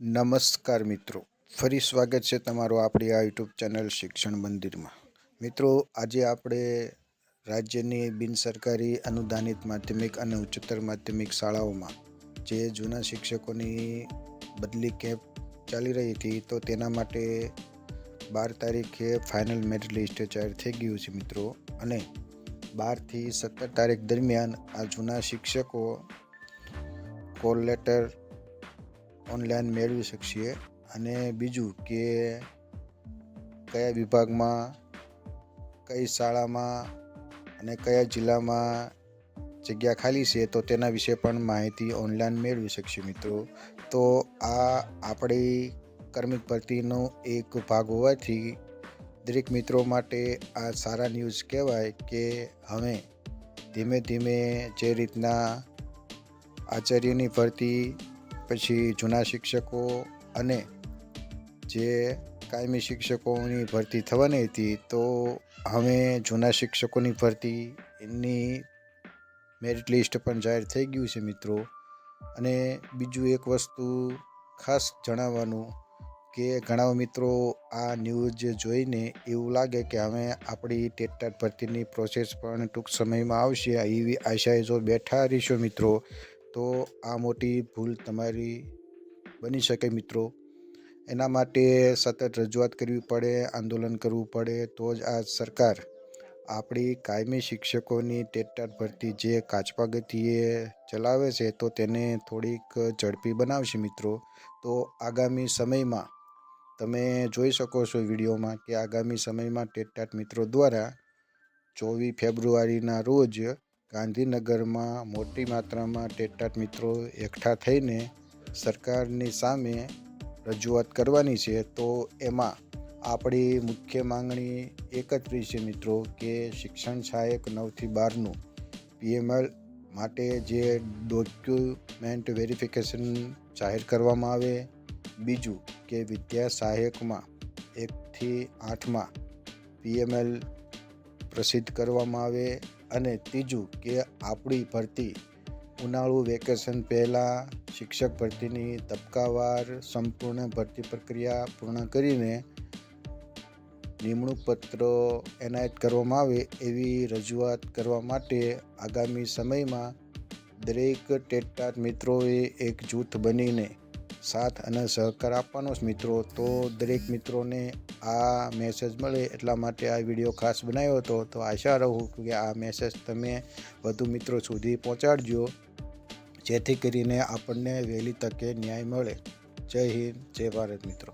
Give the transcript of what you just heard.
નમસ્કાર મિત્રો. ફરી સ્વાગત છે તમારું આપણી આ યુટ્યુબ ચેનલ શિક્ષણ મંદિરમાં. મિત્રો, આજે આપણે રાજ્યની બિનસરકારી અનુદાનિત માધ્યમિક અને ઉચ્ચતર માધ્યમિક શાળાઓમાં જે જૂના શિક્ષકોની બદલી કેમ્પ ચાલી રહી હતી, તો તેના માટે બાર તારીખે ફાઇનલ મેરિટ લિસ્ટ જાહેર થઈ ગયું છે મિત્રો. અને બારથી સત્તર તારીખ દરમિયાન આ જૂના શિક્ષકો કોલ લેટર ઓનલાઈન મેળવી શકીએ અને બીજું કે કયા વિભાગમાં, કઈ શાળામાં અને કયા જિલ્લામાં જગ્યા ખાલી છે તો તેના વિશે પણ માહિતી ઓનલાઈન મેળવી શકશે મિત્રો. તો આ આપણી કર્મિક ભરતીનો એક ભાગ હોવાથી દરેક મિત્રો માટે આ સારા ન્યૂઝ કહેવાય કે હવે ધીમે ધીમે જે રીતના આચાર્યની ભરતી પછી જૂના શિક્ષકો અને જે કાયમી શિક્ષકોની ભરતી થવાની હતી, તો હવે જૂના શિક્ષકોની ભરતી એની મેરિટ લિસ્ટ પણ જાહેર થઈ ગયું છે મિત્રો. અને બીજું એક વસ્તુ ખાસ જણાવવાનું કે ઘણા મિત્રો આ ન્યૂઝ જોઈને એવું લાગે કે હવે આપણી ટેટટાટ ભરતીની પ્રોસેસ પણ ટૂંક સમયમાં આવશે. એવી આશાએ જો બેઠા રહીશો મિત્રો તો આ મોટી ભૂલ તમારી બની શકે મિત્રો. એના માટે સતત રજૂઆત કરવી પડે, આંદોલન કરવું પડે, તો જ આ સરકાર આપણી કાયમી શિક્ષકોની ટેટાટ ભરતી જે કાચપા ગતિએ ચલાવે છે, તો તેને થોડીક ઝડપી બનાવશે મિત્રો. તો આગામી સમયમાં તમે જોઈ શકો છો વિડીયોમાં કે આગામી સમયમાં ટેટાટ મિત્રો દ્વારા ચોવીસ ફેબ્રુઆરીના રોજ ગાંધીનગરમાં મોટી માત્રામાં ટેટાટ મિત્રો એકઠા થઈને સરકારની સામે રજૂઆત કરવાની છે, તો એમાં આપણી મુખ્ય માંગણી એક છે મિત્રો, કે શિક્ષણ સહાયક નવથી બારનું પીએમએલ માટે જે ડોક્યુમેન્ટ વેરિફિકેશન જાહેર કરવામાં આવે, બીજું કે વિદ્યા સહાયકમાં એકથી આઠમાં પીએમએલ પ્રસિદ્ધ કરવામાં આવે અને ત્રીજું કે આપણી ભરતી ઉનાળુ વેકેશન પહેલાં શિક્ષક ભરતીની તબક્કાવાર સંપૂર્ણ ભરતી પ્રક્રિયા પૂર્ણ કરીને નિમણૂક પત્રો એનાયત કરવામાં આવે એવી રજૂઆત કરવા માટે આગામી સમયમાં દરેક ટેટાટ મિત્રોએ એક જૂથ બનીને સાથ અને સહકાર આપવાનો જ મિત્રો. તો દરેક મિત્રોને આ મેસેજ મળે એટલા માટે આ વીડિયો ખાસ બનાવ્યો હતો. તો આશા રહું કે આ મેસેજ તમે વધુ મિત્રો સુધી પહોંચાડજો. જેથી કરીને આપણને વહેલી તકે ન્યાય મળે. જય હિન્દ, જય ભારત મિત્રો.